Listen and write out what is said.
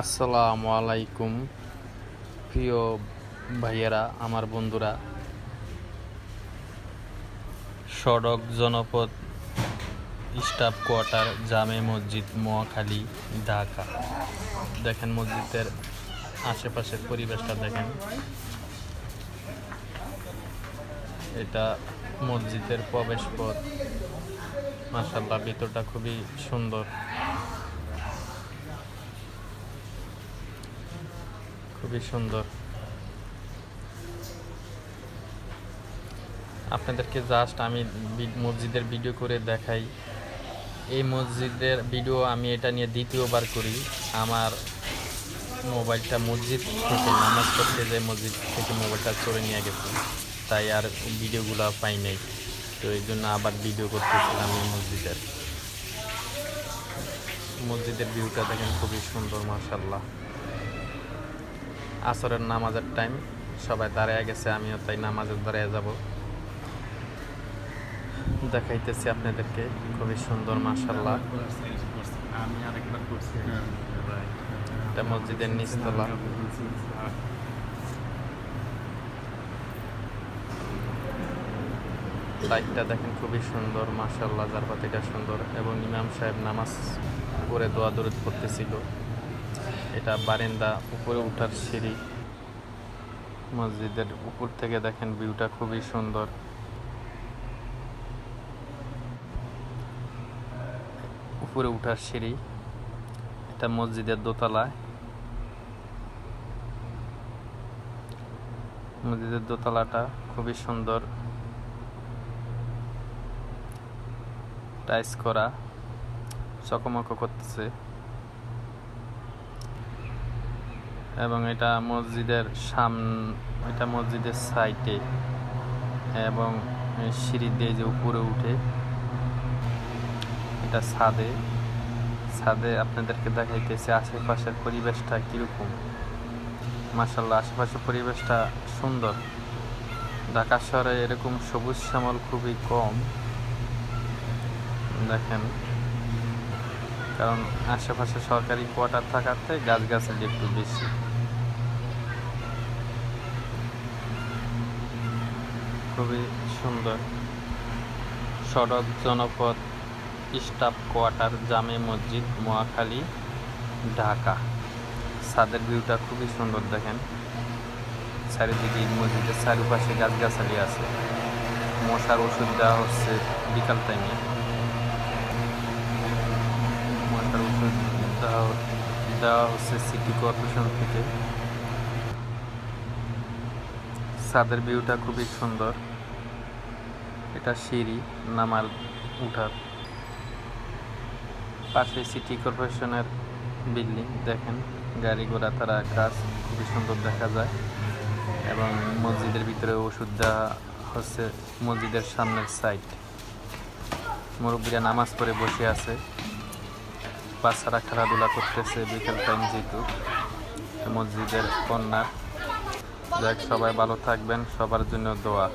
আসসালামু আলাইকুম। প্রিয় ভাইয়েরা, আমার বন্ধুরা, সড়ক জনপদ স্টাফ কোয়ার্টার, জামে মসজিদ মোয়াখালী ঢাকা। দেখেন মসজিদের আশেপাশের পরিবেশটা দেখেন। এটা মসজিদের প্রবেশ পথ মাসাল্লাহ ভিতরটা খুবই সুন্দর। খুবই সুন্দর। আপনাদেরকে জাস্ট আমি মসজিদের ভিডিও করে দেখাই। এই মসজিদের ভিডিও আমি এটা নিয়ে দ্বিতীয়বার করি। আমার মোবাইলটা মসজিদ থেকে নামাজ পড়তে যে মসজিদ থেকে মোবাইলটা চলে নিয়ে গেছে। তাই আর ভিডিওগুলো পাই নাই। তো এই জন্য আবার ভিডিও করতেছিলাম এই মসজিদের। মসজিদের ভিউটা দেখেন খুবই সুন্দর মার্শাল্লাহ আসরের নামাজের টাইম সবাই দাঁড়ায় গেছে আমিও তাই নামাজের দাঁড়ায় যাব। দেখাইতেছি আপনাদেরকে খুবই সুন্দর মাশাল্লাহ আমি আরেকবার করছি। এটা মসজিদের নিচতলা। লাইটটা দেখেন খুবই সুন্দর মাশাল্লাহ জারপাতিটা সুন্দর। এবং ইমাম সাহেব নামাজ পড়ে দোয়া দরুদ করতেছিল এটা বারিন্দা উপরে উঠার সিঁড়ি। মসজিদের উপর থেকে দেখেন ভিউটা খুবই সুন্দর। উপরে উঠার সিঁড়ি, এটা মসজিদের দোতলায়। মসজিদের দোতলাটা খুবই সুন্দর। টাইস করা, চকমক করতেছে। এবং এটা মসজিদের সাম এটা মসজিদের সাইটে এবং সিঁড়ি দিয়ে যে উপরে উঠে, এটা ছাদে। ছাদে আপনাদেরকে দেখাইতেছে আশেপাশের পরিবেশটা কীরকম। মাসাল্লাহ আশেপাশের পরিবেশটা সুন্দর। ঢাকা শহরে এরকম সবুজ শ্যামল খুবই কম। দেখেন। কারণ আশেপাশে সরকারি কোয়ার্টার থাকাতে গাছগাছালি একটু বেশি। খুবই সুন্দর। সড়ক জনপথ স্টাফ কোয়ার্টার জামে মসজিদ মোয়াখালী ঢাকা। ছাদের ভিউটা খুবই সুন্দর দেখেন। চারিদিকে মসজিদের চারিপাশে গাছগাছালি আছে। মশার ওষুধ দেওয়া হচ্ছে বিকাল টাইমে মশার ওষুধ দেওয়া হ- দেওয়া হচ্ছে সিটি কর্পোরেশন থেকে। ছাদের ভিউটা খুবই সুন্দর। এটা সিঁড়ি, নামার উঠার। পাশে সিটি কর্পোরেশনের বিল্ডিং, দেখেন। গাড়ি ঘোড়া, তারা কাজ খুবই সুন্দর দেখা যায়। এবং মসজিদের ভিতরে ওষুধ দেওয়া হচ্ছে মসজিদের সামনের সাইড মুরব্বীরা নামাজ পড়ে বসে আছে। বাচ্চারা খেলাধুলা করতেছে, বিকেল টাইম যেহেতু, মসজিদের কন্যা। যাক, সবাই ভালো থাকবেন, সবার জন্য দোয়া।